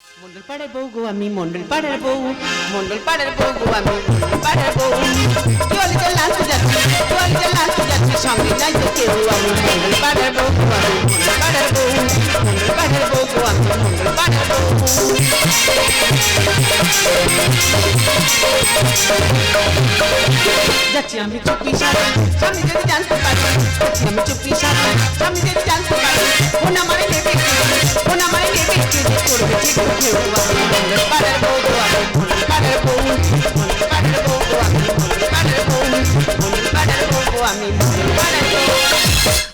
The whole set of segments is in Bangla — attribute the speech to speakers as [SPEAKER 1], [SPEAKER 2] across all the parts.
[SPEAKER 1] মন্ডল পাড়ার বউ গো আমি মন্ডল পাড়ার বউ মন্ডল পাড়ার বউ গো আমি মন্ডল পাড়ার বউ জলিতে লাস্ট যাচ্ছি জলিতে লাস্ট যাচ্ছি সঙ্গে নাই তো কেউ আমি মন্ডল পাড়ার বউ গো আমি মন্ডল পাড়ার বউ মন্ডল পাড়ার বউ গো আমি মন্ডল পাড়ার বউ যাচ্ছি আমি চুপি সারা স্বামী যদি জানতে পারি যাচ্ছি আমি চুপি সারা স্বামী যদি জানতে পারি ফোন আমারে কে ফোন আমারে যে করবে যে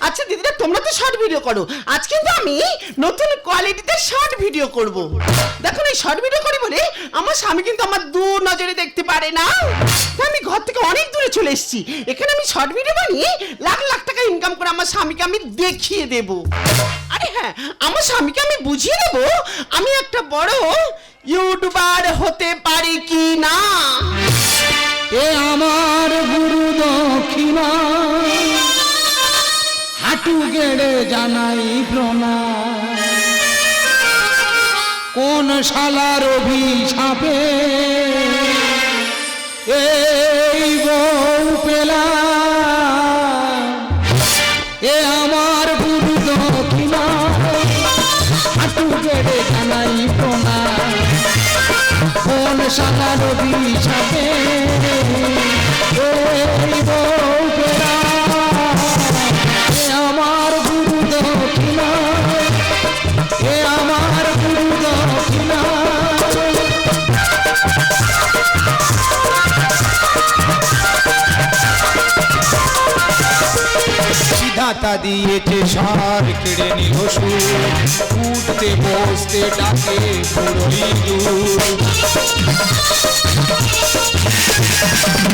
[SPEAKER 1] আচ্ছা দিদিরা, তোমরা তো শর্ট ভিডিও করো। আজ কিন্তু আমি নতুন কোয়ালিটিতে শর্ট ভিডিও করব। দেখুন এই শর্ট ভিডিও করি বলে আমার স্বামী কিন্তু আমার দু নজরে দেখতে পারে না। আমি ঘর থেকে অনেক দূরে চলে এসেছি। এখানে আমি শর্ট ভিডিও বানিয়ে লাখ লাখ টাকা ইনকাম করে আমার স্বামীকে আমি দেখিয়ে দেব। আরে হ্যাঁ আমার স্বামীকে আমি বুঝিয়ে দেব, আমি একটা বড় ইউটিউবার হতে পারি কি না?
[SPEAKER 2] এ আমার গুরু দক্ষিণা, হাঁটু গেড়ে জানাই প্রণাম কোন শালার অভিশাপে এই বউ পেলাম? হাঁটু কানাই প্রণাম কোন শালার অভিশাপে এই
[SPEAKER 3] বিধাতা দিয়েছে সার কেড়ে নিল উঠতে, বসতে ডাকে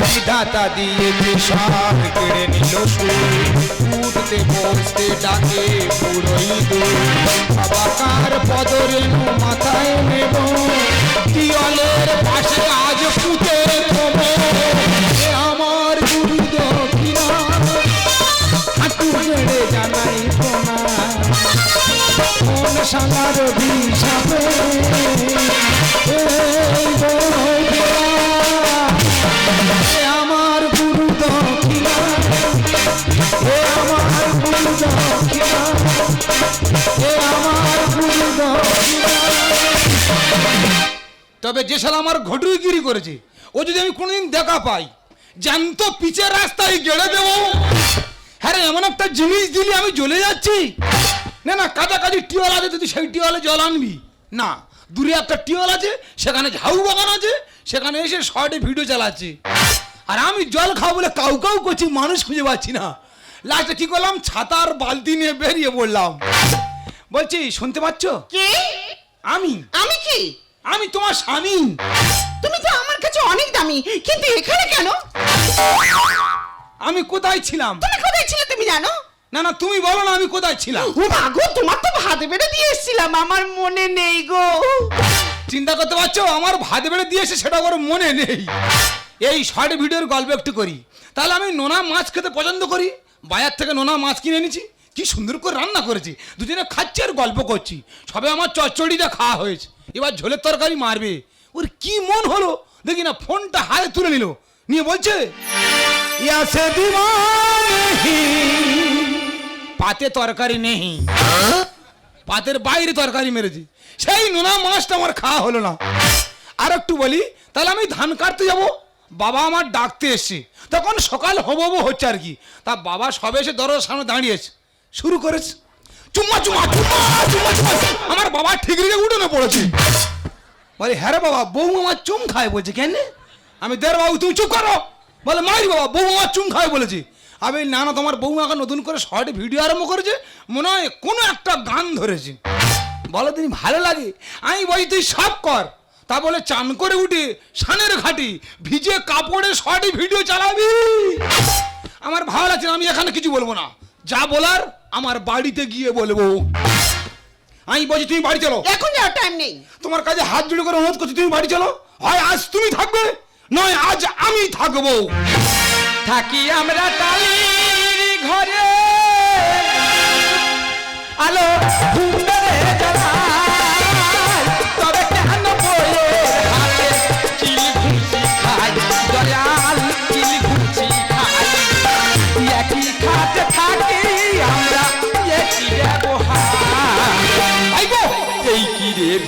[SPEAKER 3] বিধাতা দিয়েছে সার কেড়ে নিল উঠতে, বসতে ডাকে পুরোই বাবাকার মাথায় নেব? তবে যে শালা আমার ঘটুইগিরি করেছে ও যদি আমি কোনোদিন দেখা পাই জ্যান্ত পিচের রাস্তায় গেড়ে দেবো। হ্যাঁ রে, এমন একটা জিনিস দিলে আমি জ্বলে যাচ্ছি। না না কাছাকাছি টিওল আছে যদি সেই টিওলে জল আনবি। না দূরে একটা টিওল আছে সেখানে ঝাউ বাগান আছে সেখানে এসে শর্টে ভিডিও চালাচ্ছে। আর আমি জল খাব বলে কাউ কাউ করছি মানুষ খুঁজে পাচ্ছি না। লাস্টে কি করলাম? ছাতার বালতি নিয়ে বেরিয়ে পড়লাম। বলছি শুনতে পাচ্ছ?
[SPEAKER 1] কে?
[SPEAKER 3] আমি।
[SPEAKER 1] আমি কি?
[SPEAKER 3] আমি তোমার স্বামী।
[SPEAKER 1] তুমি তো আমার কাছে অনেক দামি কিন্তু এখানে কেন?
[SPEAKER 3] আমি কোথায় ছিলাম?
[SPEAKER 1] তুমি কোথায় ছিলে তুমি জানো?
[SPEAKER 3] না না তুমি বলো না আমি কোথায় ছিলাম।
[SPEAKER 1] ও মা গো তোমার তো ভাত বেড়ে দিয়ে এসেছিলাম আমার মনে নেই গো।
[SPEAKER 3] চিন্তা করতে পারছ? আমার ভাত বেড়ে দিয়ে এসে সেটা ওর মনে নেই। এই শর্ট ভিডিওর গল্প একটু করি। তাহলে আমি নোনা মাছ খেতে পছন্দ করি? বাজার থেকে নোনা মাছ কিনে এনেছি। কি সুন্দর করে রান্না করেছি। দুজনে খাচ্ছি আর গল্প করছি। সবে আমার চচ্চড়িটা খাওয়া হয়েছে। এবার ঝোলের তরকারি মারবে। ওর কি মন হলো? দেখি না, ফোনটা হাতে তুলে নিল। নিয়ে বলছে পাতে তরকারি নেই পাতের বাইরে তরকারি মেরেছি। সেই নোনা মাছটা আমার খাওয়া হলো না। আর একটু বলি, তাহলে আমি ধান কাটতে যাব। বাবা আমার ডাকতে এসছে। তখন সকাল হব হচ্ছে আর কি। তা বাবা সবে এসে দরজার সামনে দাঁড়িয়েছে শুরু করেছে। চুম্মা চুম্মা চুম্মা চুম্মা চুম্মা। আমার বাবা ঠিক রেখে উঠোনে পড়েছে। বলে হ্যাঁ রে বাবা, বউ আমার চুম খায় বলছে, কেন আমি দেড় বাবু, তুমি চুপ করো। বলে মারি বাবা, বউ আমার চুম খায় বলেছে। আমি, না না, তোমার বউ আমাকে নতুন করে শর্ট ভিডিও আরম্ভ করেছে, মনে হয় কোনো একটা গান ধরেছে। বলো তুমি ভালো লাগে। আমি বলি তুই সব কর। তা বলে, চান করে উঠে সানের ঘাটি, ভিজে কাপড়ে শর্ট ভিডিও চালাবি। আমার ভালো লাগছে আমি এখানে কিছু বলব না। যা বলার আমার বাড়িতে গিয়ে বলব আমি বলছি তুমি বাড়ি চলো।
[SPEAKER 1] এখন যাওয়ার টাইম নেই।
[SPEAKER 3] তোমার কাছে হাত জুড়ে করে অনুরোধ করছি তুমি বাড়ি চলো। হয় আজ তুমি থাকবে নয় আজ আমি থাকব।
[SPEAKER 2] থাকি আমরা টালির ঘরে। আলো ঘুম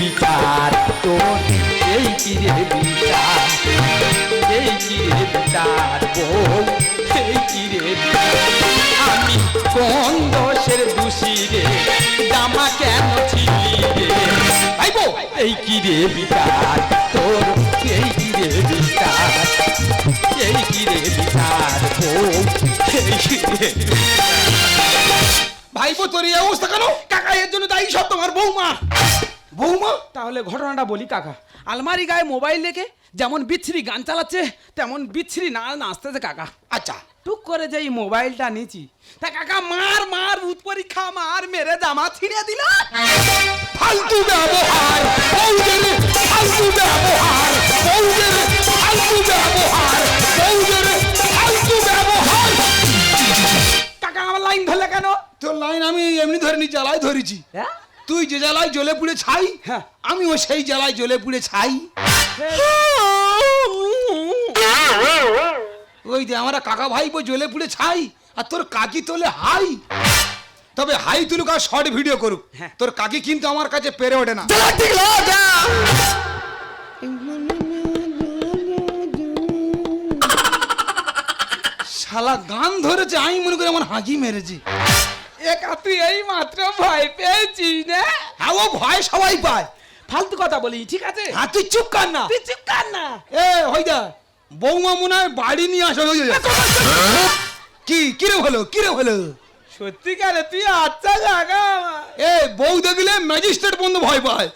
[SPEAKER 2] বিচার তোর এই বিচার এই বিচার এই আমি কোন দোষের জামা কেন ছিলি রে? এই বিচার তোর, এই বিচার এই বিচার এই
[SPEAKER 3] ভাইপো, তোর এই অবস্থা কেন?
[SPEAKER 2] কাকা এর জন্য দায়ী সব তোমার বৌমা।
[SPEAKER 3] বৌমা?
[SPEAKER 2] তাহলে ঘটনাটা বলি কাকা। আলমারি গায়ে মোবাইল রেখে যেমন বিচ্ছিরি গান চালাচ্ছে তেমন বিচ্ছিরি না নাচতেছে কাকা।
[SPEAKER 3] আচ্ছা।
[SPEAKER 2] টুক করে যে এই মোবাইলটা নিয়েছি তা কাকা মার মার ভূত পরীক্ষা মার মেরে জামা ছিঁড়ে দিল।
[SPEAKER 3] ফালতু ব্যবহার ফালতু ব্যবহার ফালতু ব্যবহার ফালতু ব্যবহার।
[SPEAKER 2] কাকা আমার লাইন ধরলে কেন?
[SPEAKER 3] তোর লাইন আমি এমনি ধরিনি জ্বালায় ধরেছি।
[SPEAKER 2] হ্যাঁ?
[SPEAKER 3] তুই যে জ্বালায় জ্বলে পুড়ে ছাই
[SPEAKER 2] হ্যাঁ।
[SPEAKER 3] আমিও সেই জ্বালায় জ্বলে পুড়ে ছাই। ওই যে আমরা কাকা ভাইপো জ্বলে পুড়ে ছাই আর তোর কাকি তোলে হাই। তবে হাই তুলুক আর শর্ট ভিডিও করুক।
[SPEAKER 2] হ্যাঁ।
[SPEAKER 3] তোর কাকি কিন্তু আমার কাছে পেরে ওঠে না। শালা গান ধরেছে আমি মনে করি আমার হাঁকি মেরেছি।
[SPEAKER 2] একা তুই এই মাত্র ভয় পেয়েছিস না
[SPEAKER 3] হ্যাঁ ও ভয় সবাই পায়।
[SPEAKER 2] ফালতু কথা বলি ঠিক আছে?
[SPEAKER 3] হ্যাঁ তুই চুপ কর না।
[SPEAKER 2] তুই চুপ কর না।
[SPEAKER 3] এ হইদা বৌমা মনে হয় বাড়ি নিয়ে আসো। কি কিরে হলো কিরে হলো?
[SPEAKER 2] সত্যিকারে তুই আচ্ছা জাগা
[SPEAKER 3] এ বউ দেখলে ম্যাজিস্ট্রেট বন্ধু ভয় পায়।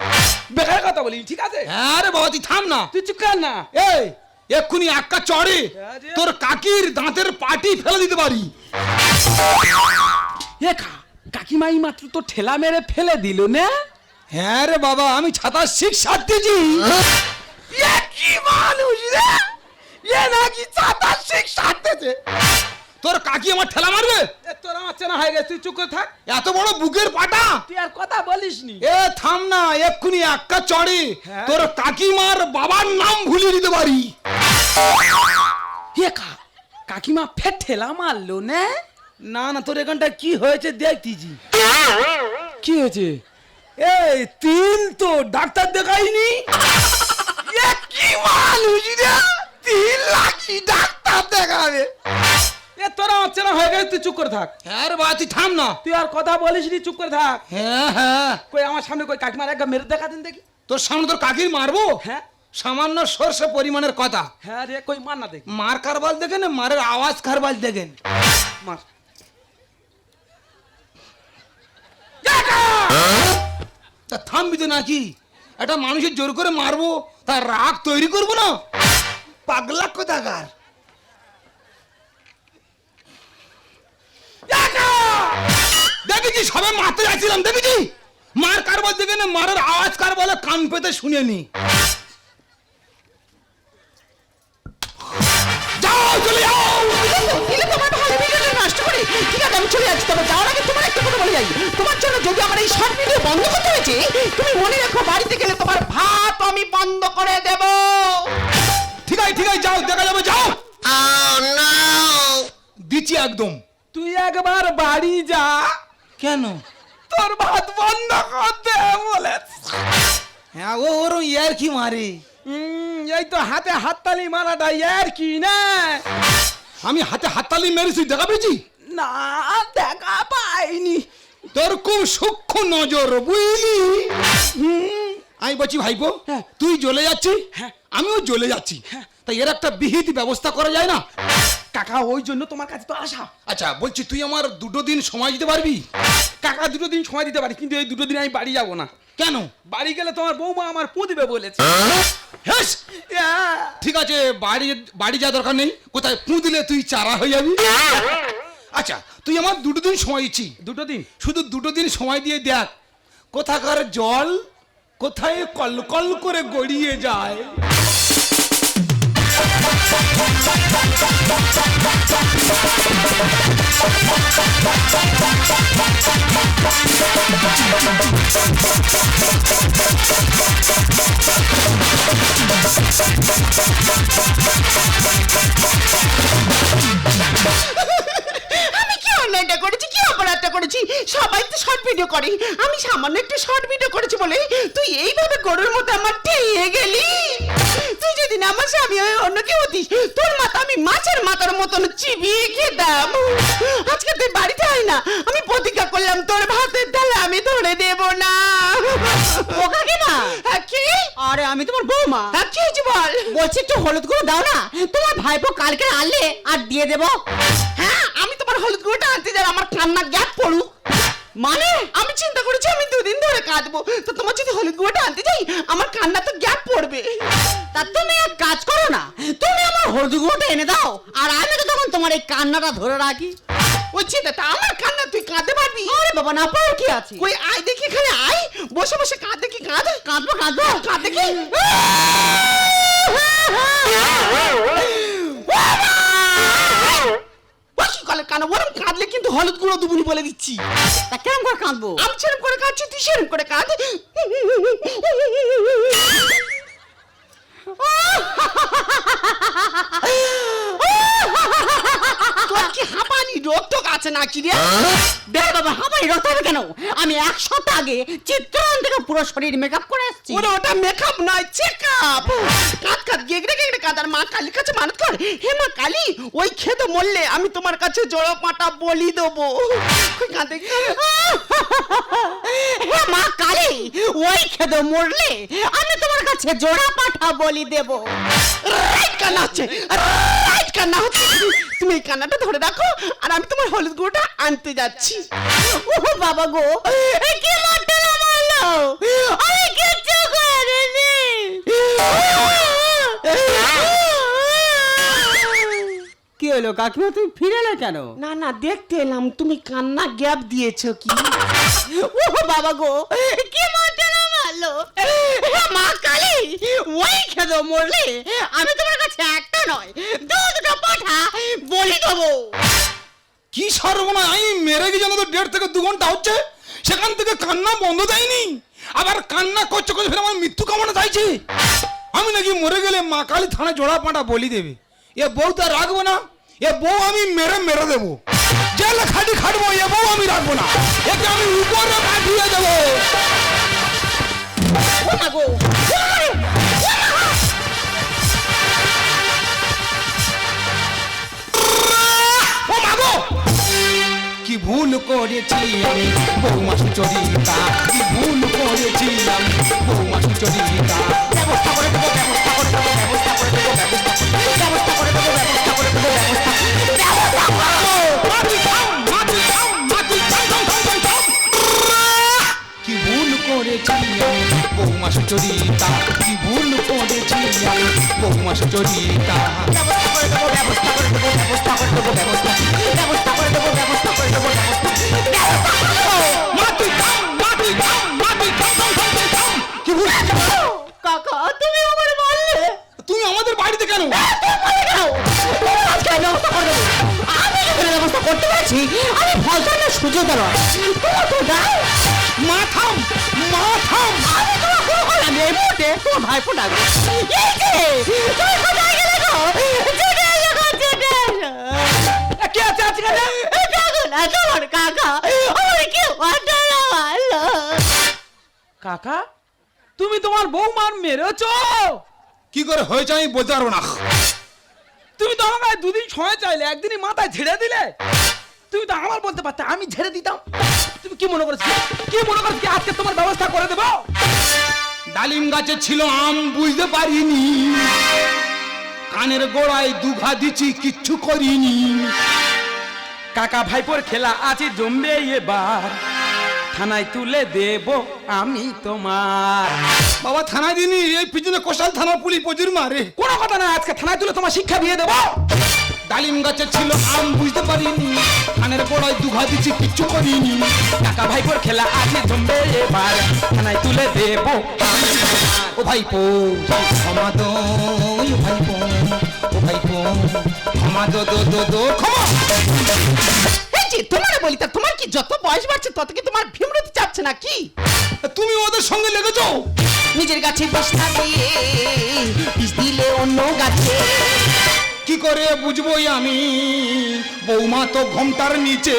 [SPEAKER 2] বেকার কথা বলি ঠিক আছে?
[SPEAKER 3] হ্যাঁ রে বাবা তুই থাম না।
[SPEAKER 2] তুই চুপ কর না।
[SPEAKER 3] এই এক্ষুনি একা চড়ে তোর কাকির দাঁতের পাটি ফেলে দিতে পারি।
[SPEAKER 2] এ কা কাকিমাই মাত্র তো ঠেলা মেরে ফেলে দিল না?
[SPEAKER 3] হ্যাঁ রে বাবা আমি ছাতা শিখ সারতেছি।
[SPEAKER 2] এ কি মানুষ রে? এ নাকি চাতা শিখ সারতেছে?
[SPEAKER 3] তোর কাকি আমার ঠেলা মারবে?
[SPEAKER 2] এ তোর আমার চেনা হয়ে গেছে তুই চুপ করে থাক।
[SPEAKER 3] এত বড় বুকের পাটা?
[SPEAKER 2] তুই আর কথা বলিস নি।
[SPEAKER 3] এ থাম না এক্ষুনি একা চড়ে
[SPEAKER 2] হ্যাঁ।
[SPEAKER 3] তোর কাকিমার বাবার নাম ভুলিয়ে দিতে পারি।
[SPEAKER 2] এ কা কাকিমা ফের ঠেলা মারলো না?
[SPEAKER 3] না না তোর এখানটা কি হয়েছে দেখতিছি
[SPEAKER 2] কি হয়েছে?
[SPEAKER 3] এই তিন তো ডাক্তার দেখাইনি।
[SPEAKER 2] এ কি মানুষ রে? তিন লাখি ডাক্তার দেখাবে। এ তোর আমার চেনা হয়ে গেছে তুই চুপ করে থাক।
[SPEAKER 3] হ্যাঁ রে বাবা তুই থাম না।
[SPEAKER 2] তুই আর কথা বলিস নি চুপ করে থাক।
[SPEAKER 3] হ্যাঁ হ্যাঁ।
[SPEAKER 2] কই আমার সামনে কই কাকিমার একটা মেরে দেখা দিন দেখি।
[SPEAKER 3] তোর সামনে তোর কাকির মারবো?
[SPEAKER 2] হ্যাঁ।
[SPEAKER 3] সামান্য সর্ষে পরিমাণের কথা।
[SPEAKER 2] হ্যাঁ রে কই মার না দেখি।
[SPEAKER 3] মার কারবাল দেখেন মারের আওয়াজ কারবাল দেখেন।
[SPEAKER 2] মার।
[SPEAKER 3] তা থামবি তো নাকি? একটা মানুষের জোর করে মারবো, তার রাগ তৈরি করব না? পাগলা কোথাকার দেখেছি, সবে মারতে যাচ্ছিলাম দেখেছি? মার কারবার দেখে না, মারের আওয়াজ কার বলে, কান পেতে শুনে
[SPEAKER 1] আমি চলে যাচ্ছি তবে যাওয়ার আগে তোমার একটা কথা বলে যাই। তোমার জন্য যদি আমার এই শর্ট ভিডিও বন্ধ করতে হয়েছে তুমি মনে রাখো বাড়িতে গেলে তোমার ভাত আমি বন্ধ করে দেব।
[SPEAKER 3] ঠিক আছে ঠিক আছে যাও দেখা যাবে যাও। দিচ্ছি একদম।
[SPEAKER 2] তুই একবার বাড়ি যা।
[SPEAKER 3] কেন?
[SPEAKER 2] তোর ভাত বন্ধ করতে বলেছে।
[SPEAKER 3] হ্যাঁ ও ওরম ইয়ার কি মারে।
[SPEAKER 2] হুম, এই তো হাতে হাততালি মারাটা আর কি না।
[SPEAKER 3] আমি হাতে হাততালি মেরেছি দেখা পেয়েছি?
[SPEAKER 2] না দেখা পাইনি।
[SPEAKER 3] তোর খুব সূক্ষ্ম নজর বুঝলি? আমি বলছি ভাইপো
[SPEAKER 2] হ্যাঁ।
[SPEAKER 3] তুই জ্বলে যাচ্ছি?
[SPEAKER 2] হ্যাঁ।
[SPEAKER 3] আমিও জ্বলে যাচ্ছি। তাই এর একটা বিহিত ব্যবস্থা করা যায় না?
[SPEAKER 2] কাকা ওই জন্য তোমার কাছে তো আসা।
[SPEAKER 3] আচ্ছা বলছি তুই আমার দুটো দিন সময় দিতে পারবি?
[SPEAKER 2] কাকা দুটো দিন সময় দিতে পারি কিন্তু এই দুটো দিন আমি বাড়ি যাব না।
[SPEAKER 3] কেন?
[SPEAKER 2] বাড়ি গেলে তোমার বৌমা আমার পুঁতবে বলেছে।
[SPEAKER 3] হেস! ঠিক আছে বাড়ি বাড়ি যা দরকার নেই। কোথায় পুঁতলে তুই চারা হয়ে যাবি? আচ্ছা তুই আমার দুটো দিন সময় দিচ্ছি।
[SPEAKER 2] দুটো দিন?
[SPEAKER 3] শুধু দুটো দিন সময় দিয়ে দেখ কোথাকার জল কোথায় কল কল করে গড়িয়ে যায়।
[SPEAKER 1] অন্যায়টা করেছি কি অপরাধটা করেছি? সবাই তো শর্ট ভিডিও করে। আমি সামান্য একটু শর্ট ভিডিও করেছি বলে তুই এইভাবে গরুর মতো আমার ঠেয়ে গেলি? তুই যদি না আমার স্বামী হয়ে অন্য কেউ হতিস তোর মাথা আমি মাছের মাথার মতন চিবিয়ে খেতাম আজকে তুই বাড়িতে আয় না আমি প্রতিজ্ঞা করলাম তোর ভাতের ডালে আমি ধরে দেব না।
[SPEAKER 4] ও কাকিমা?
[SPEAKER 1] হ্যাঁ, কি?
[SPEAKER 4] আরে আমি তোমার বৌমা।
[SPEAKER 1] হ্যাঁ, কি হয়েছে বল?
[SPEAKER 4] বলছি একটু হলুদ গুঁড়ো দাও না। তোমার ভাইপো কালকে আনলে আর দিয়ে দেবো।
[SPEAKER 1] আমি তোমার হলুদ গুঁড়োটা আনতে যাই আমার কান্না গ্যাপ পড়ুক মানে? আমি চিন্তা করেছি আমি দুদিন ধরে কাঁদবো। তো তোমার যদি হলুদ গুঁড়োটা আনতে যাই আমার কান্না তো গ্যাপ পড়বে।
[SPEAKER 4] তা তুমি এক কাজ করো না তুমি আমার হলুদ গুঁড়োটা এনে দাও আর আমি তো তখন তোমার এই কান্নাটা ধরে রাখি।
[SPEAKER 1] ওই চিন্তা তা আমার কান্না তুই কাঁদতে পারবি?
[SPEAKER 4] আরে বাবা না পারো কি আছে?
[SPEAKER 1] ওই আয় দেখি এখানে আয়। বসে বসে কাঁদ দেখি কাঁদ?
[SPEAKER 4] কাঁদবো কাঁদবো।
[SPEAKER 1] কাঁদ দেখি কি কলে কানা ওরম কাঁদলে কিন্তু হলুদ গুঁড়ো দুবুনি বলে দিচ্ছি।
[SPEAKER 4] তা কেমন করে কাঁদবো?
[SPEAKER 1] আমি সেরম করে কাঁদছি তুই সেরকম করে কাঁদ। তোর কি হাঁপানি রোগ টোক আছে নাকি রে?
[SPEAKER 4] দেখ বাবা হবে কেন? আমি এক সপ্তাহ আগে চিত্রায়ন থেকে পুরো শরীর মেকআপ করে এসেছি।
[SPEAKER 1] ওরে ওটা মেকআপ নয় চেকআপ গেগড়ে গেগড়ে আর মা কালীর কাছে মানত কর। হে মা কালী ওই খেতে মরলে আমি তোমার কাছে জড়ো পাটা বলি দেবো। ওই কাঁদে
[SPEAKER 4] হে মা কালী ওই খেদো মরলে আমি তোমার কাছে জোড়া পাঠা বলি দেব।
[SPEAKER 1] রাইট কান্না হচ্ছে রাইট কান্না হচ্ছে। তুমি এই কান্নাটা ধরে রাখো আর আমি তোমার হলুদ গুঁড়োটা আনতে যাচ্ছি।
[SPEAKER 4] ও বাবা গো। এ কি না মারলো আমি কিচ্ছু করিনি কি হলো কাকিমা তুমি ফিরে এলে কেন?
[SPEAKER 1] না না দেখতে এলাম। তুমি কান্না গ্যাপ দিয়েছ কি?
[SPEAKER 4] ও বাবা গো। কি মারতে না মা কালী, ওই খেদো মরলে, আমি তোমার কাছে একটা নয়, দু দুটো পাঠা বলি দেবো।
[SPEAKER 3] কি সর্বনা আমি মেরে গিয়ে তো দেড় থেকে দু ঘণ্টা হচ্ছে, সেখান থেকে কান্না বন্ধ দেয়নি, আবার কান্না করছে করছে ফের আমার মৃত্যু কামনা চাইছে। আমি নাকি মরে গেলে মা কালী থানায় জোড়া পাটা বলি দেবে। এ বউ তো রাখব না, এ বউ আমি মেরে মেরে দেবো। জেলে খাটি খাটবো, এ বউ আমি রাখব না, একে আমি উপরে পাঠিয়ে দেবো। মাগো কি ভুল করেছি আমি? বৌমা সুচরিতা কি ভুল করেছি আমি? বৌমা সুচরিতা
[SPEAKER 4] ব্যবস্থা করে দেবো, ব্যবস্থা করে দেবো, ব্যবস্থা করে দেবো, ব্যবস্থা করে দেবো, ব্যবস্থা করে দেবো, ব্যবস্থা ব্যবস্থা
[SPEAKER 3] করেছি বৌমা সুচরিতা কি ভুল করেছি বৌমা সুচরিতা
[SPEAKER 4] ব্যবস্থা করে দেবো ব্যবস্থা করে দেবো ব্যবস্থা করে দেবো ব্যবস্থা। করে দেবো ব্যবস্থা করে দেবো
[SPEAKER 3] মাটি মাটি মাটি। কি ভুল
[SPEAKER 4] কাকা তুমি আমার মারলে।
[SPEAKER 3] তুমি আমাদের বাড়িতে কেন?
[SPEAKER 4] আজকে ব্যবস্থা করতে পারছি। আমি ফলতানের সুযোগ তো
[SPEAKER 3] মাথাম মাথাম
[SPEAKER 4] আমি তোমার কোনো করলাম এই মুহূর্তে তোমার ভাইপো ডাকবে এই যে তুমি কোথায় গেলে গো ছুটে এসো গো ছুটে এসো
[SPEAKER 3] কে আছে
[SPEAKER 4] তোমার কাকা আমার কি
[SPEAKER 2] কাকা তুমি তোমার বৌমার মেরেছো।
[SPEAKER 3] কি করে হয়েছে আমি বলতে পারব না।
[SPEAKER 2] তুমি তো আমাকে দুদিন সময় চাইলে একদিনই মাথায় ঝেড়ে দিলে। তুমি তো আমার বলতে পারতে আমি ঝেড়ে দিতাম। তুমি কি মনে করেছ কি মনে করছ আজকে তোমার ব্যবস্থা করে দেবো?
[SPEAKER 3] ডালিম গাছে ছিল আম বুঝতে পারিনি। কানের গোড়ায় দুঘা দিচ্ছি কিচ্ছু করিনি।
[SPEAKER 2] কাকা ভাইপোর খেলা আছে জমবে এবার। থানায় তুলে দেব আমি তোমার।
[SPEAKER 3] বাবা থানায় দিনি এই পিছনে কোশাল থানার পুলিশ প্রচুর মারে।
[SPEAKER 2] কোনো কথা না আজকে থানায় তুলে তোমার শিক্ষা দিয়ে দেবো।
[SPEAKER 3] ডালিম গাছে ছিল আম বুঝতে পারিনি। কানের গোড়ায় দুঘা দিচ্ছি কিচ্ছু করিনি।
[SPEAKER 2] কাকা ভাইপোর খেলা আছে জমবে এবার। থানায় তুলে দেব
[SPEAKER 3] ও ভাইপো ক্ষমা দো ও ভাইপো ও ভাইপো ক্ষমা দো দো দো দো ক্ষমা।
[SPEAKER 1] যে তোমার বলি তা তোমার কি যত বয়স বাড়ছে তত কি তোমার ভীমরতি চাপছে না কি
[SPEAKER 3] তুমি ওদের সঙ্গে লেগেছো?
[SPEAKER 1] নিজের গাছে বিষ থাকে বিষ দিলে অন্য গাছে।
[SPEAKER 3] কি করে বুঝব আমি? বৌমা তো ঘমটার নিচে।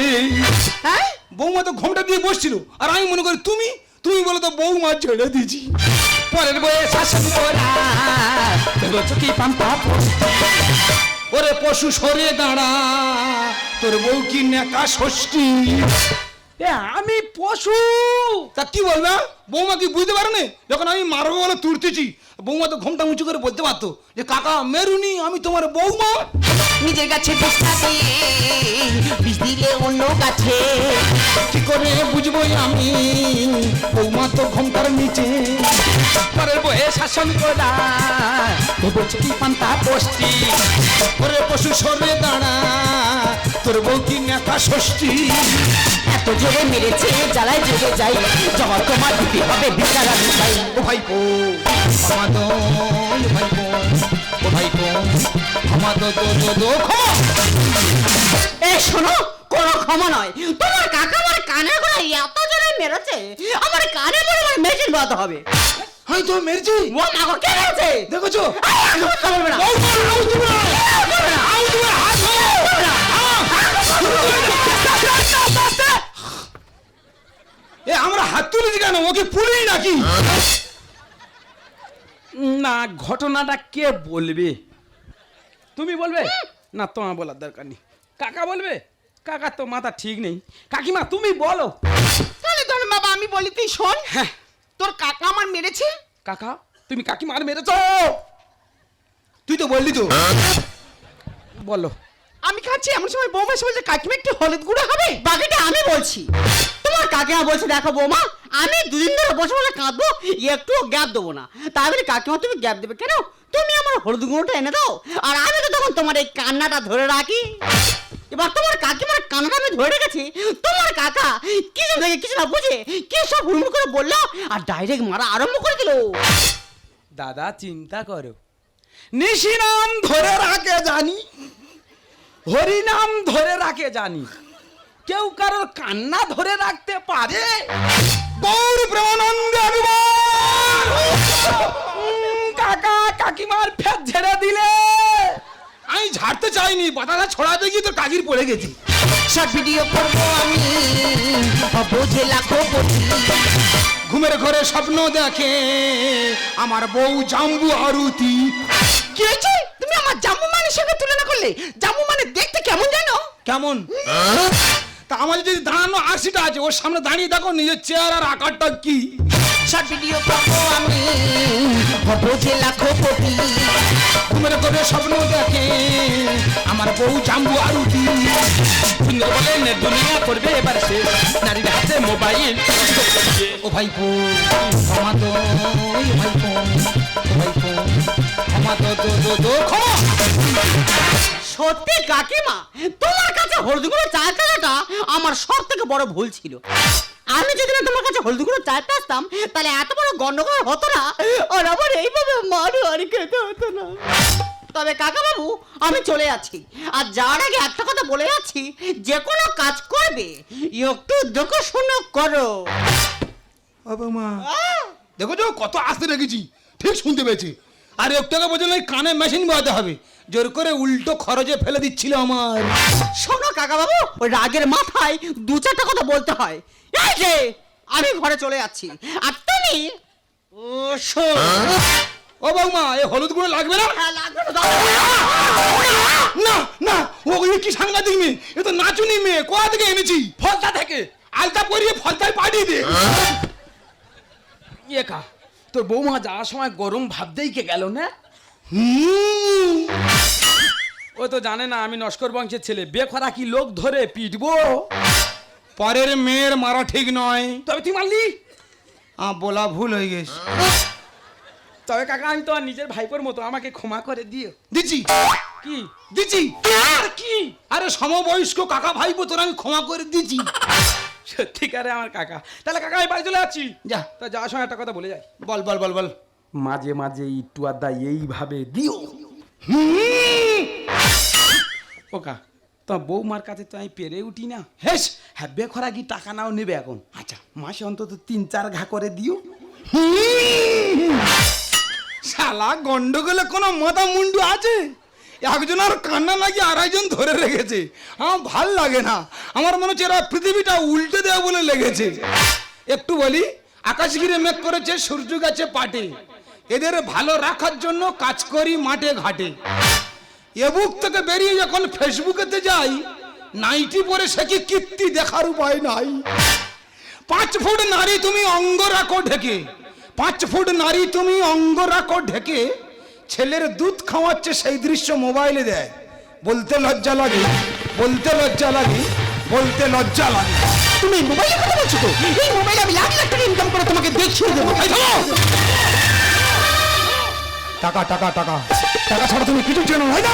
[SPEAKER 1] হ্যাঁ?
[SPEAKER 3] বৌমা তো ঘোমটা দিয়ে বসছিল। আর আমি মনে করি তুমি? তুমি বলো তো বৌমা ছেড়ে দিয়েছি।
[SPEAKER 2] পরের বয়ে শাসন করা চোখে পান্তা
[SPEAKER 3] ওরে পশু সরে দাঁড়া তোর বউ কি নেকা ষষ্ঠী?
[SPEAKER 2] এ আমি পশু!
[SPEAKER 3] তা কি বলবে? বৌমা কি বুঝতে পারে না যখন আমি মারবো বলে তুলতেছি বৌমা তো ঘুমটা উঁচু করে বলতে পারতো যে, কাকা, মেরুনি, আমি তোমার বৌমা।
[SPEAKER 1] নিজের কাছে অন্য গাছে।
[SPEAKER 3] কি করে বুঝব আমি? বৌমা তো ঘোমটার নিচে।
[SPEAKER 2] পরের বয়ে শাসন করা। তোর চোখে পান্তা পোষ্টি।
[SPEAKER 3] ওরে পশু সরে দাঁড়া। তোর বউ কি নেকা ষষ্ঠী?
[SPEAKER 1] এত জোরে মেরেছে জ্বালায় জেগে যাই জমা তোমার দিতে হবে বিচার আমি চাই।
[SPEAKER 3] ও ভাইপো আমাদো ভাইপো ও ভাইপো আমাদো দো দো দো ক্ষমা
[SPEAKER 4] এ শোনো কোনো ক্ষমা নয়। তোমার কাকা আমার কানে গোড়ায় এত জোরে মেরেছে। আমার কানে বড় বড় মেশিন বাদ হবে।
[SPEAKER 3] আমি তো মেরেছি?
[SPEAKER 4] ও মাগো কে মেরেছে?
[SPEAKER 3] দেখেছ?
[SPEAKER 4] না।
[SPEAKER 3] এ আমরা হাত তুলেছি কেন? ওকে পুলিশ নাকি?
[SPEAKER 2] না ঘটনাটা কে বলবে? তুমি বলবে? না তোমার বলার দরকার নেই। কাকা বলবে? কাকার তো মাথা ঠিক নেই। কাকিমা তুমি বলো।
[SPEAKER 4] তাহলে ধর বাবা আমি বলি তুই শোন।
[SPEAKER 2] হ্যাঁ।
[SPEAKER 4] তোর কাকা আমার মেরেছে?
[SPEAKER 2] কাকা তুমি কাকিমার মেরেছ।
[SPEAKER 3] তুই তো বললি তো।
[SPEAKER 2] বলো।
[SPEAKER 4] আমি খাচ্ছি এমন সময় বৌমা এসে বলছে কাকিমা একটু হলুদ গুঁড়ো হবে? বাকিটা আমি বলছি। তোমার কাকিমা বলছে, দেখো বৌমা, আমি দুদিন ধরে বসে বসে কাঁদবো একটু গ্যাপ দেবো না। তাই বলে, কাকিমা, তুমি গ্যাপ দেবে কেন? তুমি আমার হলুদ গুঁড়োটা এনে দাও, আর আমি তো তখন তোমার এই কান্নাটা ধরে রাখি। এবার তোমার কাকিমার কান্নাটা আমি ধরে রেখেছি। তোমার কাকা কিছু দেখে কিছু না বুঝে, কি সব হুড়মুড় করে বলল, আর ডাইরেক্ট মারা আরম্ভ করে দিল।
[SPEAKER 2] দাদা, চিন্তা করো। নিশি নাম ধরে রাখে জানি হরিনাম ধরে রাখে জানি। কেউ কারোর কান্না ধরে রাখতে পারে?
[SPEAKER 3] গৌর প্রেমানন্দে
[SPEAKER 2] কাকা কাকিমার ফের ঝেড়ে দিলে।
[SPEAKER 3] আমি ঝাড়তে চাইনি পাতাটা ছড়াতে গিয়ে তো কাজির পড়ে গেছি।
[SPEAKER 1] শর্ট ভিডিও করব আমি বোঝে লাখো
[SPEAKER 3] ঘুমের ঘরে স্বপ্ন দেখে আমার বউ জাম্বু আরুতি।
[SPEAKER 4] কি হয়েছে? তুমি আমার জামু মানের সঙ্গে তুলনা করলে? জামু মানে দেখতে কেমন জানো?
[SPEAKER 3] কেমন? তা আমাদের যদি দাঁড়ানো আশিটা আছে ওর সামনে দাঁড়িয়ে দেখো নিজের চেয়ার আর আকারটা কি।
[SPEAKER 1] শর্ট ভিডিও আমি
[SPEAKER 3] ঘুমের ঘরে স্বপ্ন দেখে আমার বউ জাম্বু আরুতি।
[SPEAKER 2] সুন্দর বলে নে দুনিয়া করবে এবার শেষ নারীর হাতে মোবাইল।
[SPEAKER 3] ও ভাইপো ক্ষমা তো ভাইপো। ক্ষমা তো ক্ষমা
[SPEAKER 4] সত্যি কাকিমা তোমার কাছে হলুদ গুঁড়ো চা চাওয়াটা আমার সব থেকে বড় ভুল ছিল। আমি যদি না তোমার কাছে হলুদ গুঁড়ো চাইতে আসতাম তাহলে এত বড় গন্ডগোল হতো না আর আমার এইভাবে মারু আর খেতে হতো না। তবে কাকা বাবু আমি চলে যাচ্ছি। আর যাওয়ার আগে একটা কথা বলে যাচ্ছি যে কোনো কাজ করবে একটু দেখাশোনা করো।
[SPEAKER 3] বাবা মা দেখো কত আস্তে রেখেছি ঠিক শুনতে পেয়েছি। আর এক টাকা পর্যন্ত ওই কানে মেশিন বাজাতে হবে। জোর করে উল্টো খরচে ফেলে দিচ্ছিল আমার।
[SPEAKER 4] শোনো কাকা বাবু ওই রাগের মাথায় দু চারটা কথা বলতে হয়। এই যে আমি ঘরে চলে যাচ্ছি। আর তুমি? ও শোন।
[SPEAKER 3] ও বৌমা এ হলুদ গুঁড়ো লাগবে না?
[SPEAKER 4] হ্যাঁ, লাগবে তো দাও।
[SPEAKER 3] না না ও এ কি সাংঘাতিক মেয়ে? এ তো নাচুনি মেয়ে কোথা থেকে এনেছি?
[SPEAKER 2] ফলতা থেকে।
[SPEAKER 3] আলতা পরিয়ে ফলতায় পাঠিয়ে দে।
[SPEAKER 2] ইয়ে কা তোর বৌমা যাওয়ার সময় গরম ভাবতেই কে গেল না? ও তো জানে না আমি নস্কর বংশের ছেলে। বেখরা কি লোক ধরে পিটবো?
[SPEAKER 3] পরের মেয়ের মারা ঠিক নয়।
[SPEAKER 2] তবে তুই মারলি?
[SPEAKER 3] বলা ভুল হয়ে গেছে।
[SPEAKER 2] তবে কাকা আমি তো আর নিজের ভাইপোর মতো আমাকে ক্ষমা করে দিও।
[SPEAKER 3] দিচ্ছি।
[SPEAKER 2] কি?
[SPEAKER 3] দিচ্ছি।
[SPEAKER 2] আর কি?
[SPEAKER 3] আরে সমবয়স্ক কাকা ভাইপো তোর আমি ক্ষমা করে দিচ্ছি।
[SPEAKER 2] সত্যিকারে আমার কাকা। তাহলে কাকা আমি বাড়ি চলে যাচ্ছি।
[SPEAKER 3] যা।
[SPEAKER 2] তা যাওয়ার সময় একটা কথা বলে যাই।
[SPEAKER 3] বল বল বল বল।
[SPEAKER 2] মাঝে মাঝে একটু আদা এইভাবে দিও। ওকা তোমার বৌমার কাছে তো আমি পেরে উঠি না।
[SPEAKER 3] হেস
[SPEAKER 2] হ্যাঁ বেখরা কি টাকা নাও নেবে এখন। আচ্ছা মাসে অন্তত তিন চার ঘা করে দিও।
[SPEAKER 3] শালা গন্ডগোলে কোনো মাথা মুন্ডু আছে? একজন আর কান্না লাগিয়ে আড়াইজন ধরে রেখেছে। আমার ভালো লাগে না। মনে হচ্ছে এরা পৃথিবীটা উল্টে দেওয়া বলে লেগেছে। একটু বলি আকাশ ঘিরে মেঘ করেছে, সূর্য গেছে পাটে। এদের ভালো রাখার জন্য কাজ করি মাঠে ঘাটে। এবুক থেকে বেরিয়ে যখন ফেসবুকেতে যাই, নাইটি পরে সে কি কীর্তি দেখার উপায় নাই। পাঁচ ফুট নারী তুমি অঙ্গ রাখো ঢেকে। পাঁচ ফুট নারী তুমি অঙ্গ রাখো ঢেকে। ছেলের দুধ খাওয়াচ্ছে সেই দৃশ্য মোবাইলে দেয়। বলতে লজ্জা লাগে, বলতে লজ্জা লাগে। বলতে লজ্জা লাগে।
[SPEAKER 4] তুমি মোবাইলে কথা বলছো তো? এই মোবাইলে আমি লাখ লাখ টাকা ইনকাম করে তোমাকে দেখিয়ে দেবো!
[SPEAKER 3] টাকা টাকা টাকা। টাকা ছাড়া তুমি কিছু চেনো হয় না?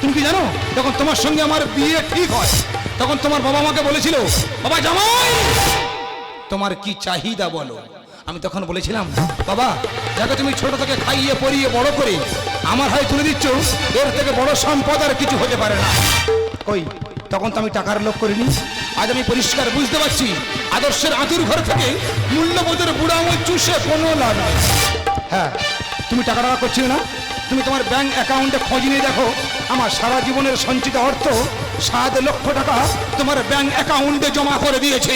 [SPEAKER 3] তুমি কি জানো? যখন তোমার সঙ্গে আমার বিয়ে ঠিক হয় তখন তোমার বাবা মাকে বলেছিল বাবা জামাই তোমার কি চাহিদা বলো? আমি তখন বলেছিলাম বাবা যাকে তুমি ছোট থেকে খাইয়ে পরিয়ে বড় করে আমার হাতে তুলে দিচ্ছ এর থেকে বড় সম্পদ আর কিছু হতে পারে না। কই? তখন তো আমি টাকার লোভ করিনি। আজ আমি পরিষ্কার বুঝতে পারছি, আদর্শের আতুর ঘর থেকে মূল্যবোধের বুড়া আঙুল চুষে কোনো লাভ নেই। হ্যাঁ তুমি টাকা টাকা করছিলে না? তুমি তোমার ব্যাংক অ্যাকাউন্টে খোঁজ নিয়ে দেখো, আমার সারা জীবনের সঞ্চিত অর্থ সাত লক্ষ টাকা তোমার ব্যাংক অ্যাকাউন্টে জমা করে দিয়েছি।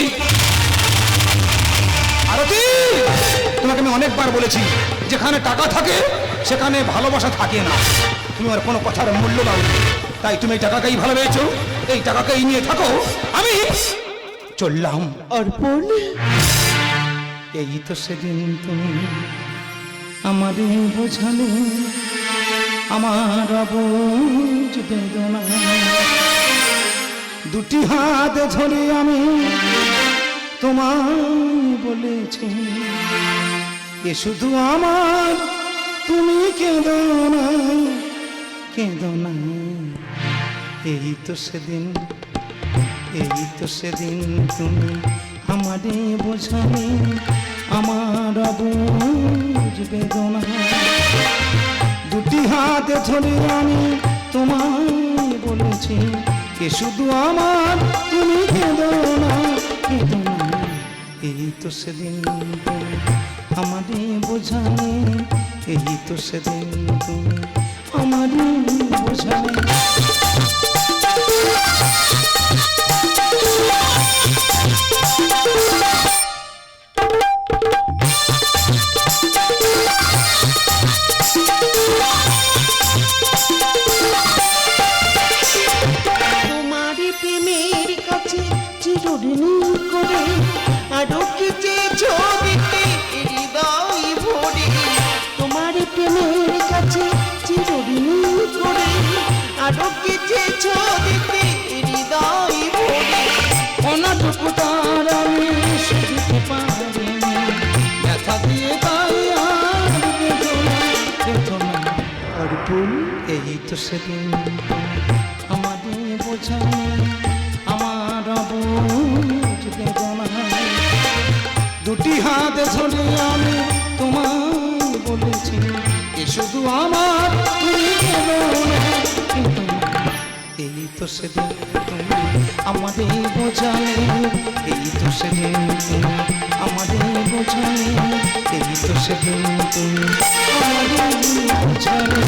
[SPEAKER 3] আরতি, তোমাকে আমি অনেকবার বলেছি, যেখানে টাকা থাকে, সেখানে ভালোবাসা থাকে না। তুমি আর কোনো কথার মূল্য দাও। তাই তুমি এই টাকাকেই ভালোবেসেছো। এই টাকাকেই নিয়ে থাকো। আমি চললাম।
[SPEAKER 4] অর্পণ
[SPEAKER 3] এই তো সেদিন তুমি আমারে বোঝালে। আমার অবুঝ বেদনা দুটি হাত ধরে আমি তোমায় বলেছি এ শুধু আমার তুমি কেঁদো না কেঁদো না। এই তো সেদিন, এই তো সেদিন তুমি আমারে বোঝালে আমার বেদনা। দুটি হাতে ধরে আমি তোমায় বলেছি এ শুধু আমার তুমি কেঁদো না। এই তো সেদিন তুমি আমারে বোঝালে, এই তো সেদিন তুমি আমারে বোঝালে।
[SPEAKER 4] চিরদিন করে আরও কি চেয়েছো দিতে হৃদয় ভরে। তোমার প্রেমের কাছে চিরদিন করে আরও কি চেয়েছো দিতে হৃদয় ভরে।
[SPEAKER 3] অনাটুকু তার আমি শুধু পারি ব্যথা দিয়ে তাই আর এই তো সেদিন। আমাদের বোঝানো হাত ধরে আমি তোমায় বলেছি এ শুধু আমার কেঁদো কেঁদো। এই তো সেদিন তুমি আমাদের বোঝালে, এই তো সেদিন তুমি আমাদের বোঝালে, এই তো সেদিন তুমি আমাদের বোঝালে